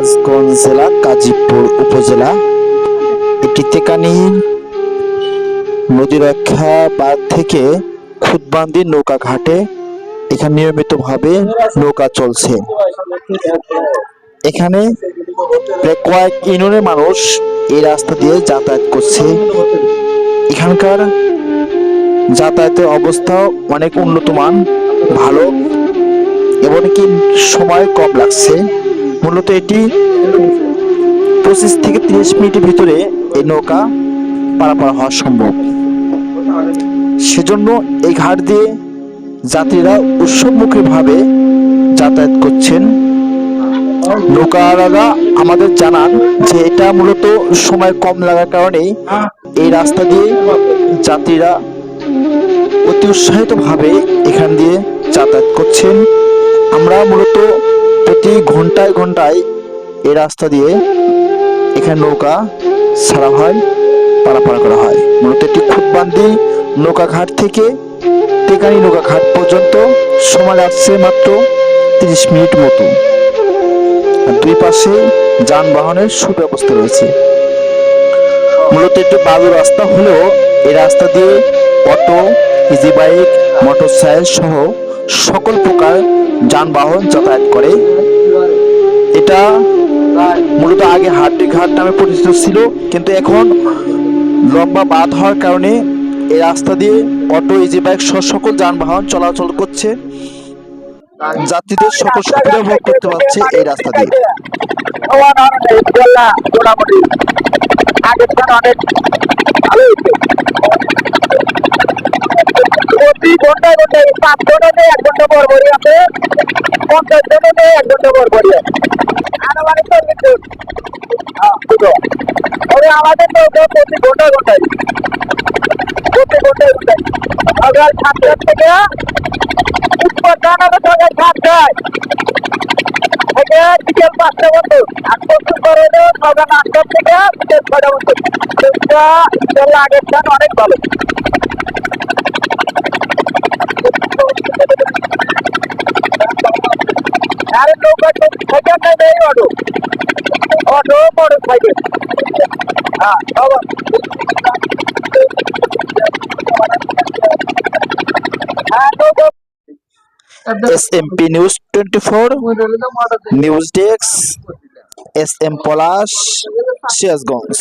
সিরাজগঞ্জ জেলা গাজীপুর উপজেলা। এটি তেকানি নদী রক্ষা বাঁধ থেকে খুদবান্দি নৌকা ঘাটে। এখানে নিয়মিতভাবে নৌকা চলছে। এখানে কয়েক ইউনিয়নের মানুষ এই রাস্তা দিয়ে যাতায়াত করছে। এখানকার যাতায়াতের অবস্থা অনেক উন্নত মান ভালো, এবং কি সময় কম লাগছে। মূলত এটি পঁচিশ থেকে তিরিশ মিনিটের ভিতরে এই নৌকা পারাপার হওয়া সম্ভব। সেজন্য এই ঘাট দিয়ে যাত্রীরা উৎসবমুখী ভাবে যাতায়াত করছেন। নৌকারা আমাদের জানান যে এটা মূলত সময় কম লাগার কারণে এই রাস্তা দিয়ে যাত্রীরা অতি উৎসাহিত ভাবে এখান দিয়ে যাতায়াত করছেন। আমরা মূলত প্রতি ঘন্টায় ঘন্টায় এ রাস্তা দিয়ে এখানে নৌকা ছাড়া হয় পারাপার করা হয়। মূলত এটি খুববান্দি নৌকা ঘাট থেকে টেকানি নৌকা ঘাট পর্যন্ত সময় লাগছে মাত্র তিরিশ মিনিট মতো। দুই পাশে যানবাহনের সুব্যবস্থা রয়েছে। মূলত একটু বালু রাস্তা হলেও এই রাস্তা দিয়ে অটো ইজি বাইক মোটরসাইকেল সহ সকল প্রকার যানবাহন যাতায়াত করে এটা মূলত আগে হাটটি ঘাট নামে পরিচিত ছিল, কিন্তু এখন লম্বা বাঁধ হওয়ার কারণে এই রাস্তা দিয়ে অটো ইজি বাইক সহ সকল যানবাহন চলাচল করছে। যাত্রীদের সকল সুবিধা ভোগ করতে পারছে এই রাস্তা দিয়ে। প্রতি ঘন্টায় ঘন্টায় পাঁচ নেই এক ঘণ্টা পর পরই আছে। এক ঘণ্টা পর আছে আনুমানিক তো হ্যাঁ দুটো তবে আমাদের তো প্রতি ঘন্টায় ঘন্টায় প্রতি ঘন্টায় ঘন্টায় সকাল সাতটার থেকে উত্তর জানাবে সকাল সাতটায় থেকে বিকেল পাঁচটা পর্যন্ত আর করে সকাল আটটার থেকে বিকেল ছটা পর্যন্ত আগের থেকে অনেক ভালো। আরে নৌকা সাইকেল নাই নেই অটো অটো হ্যাঁ news twenty four news desk S M Palash Sirajganj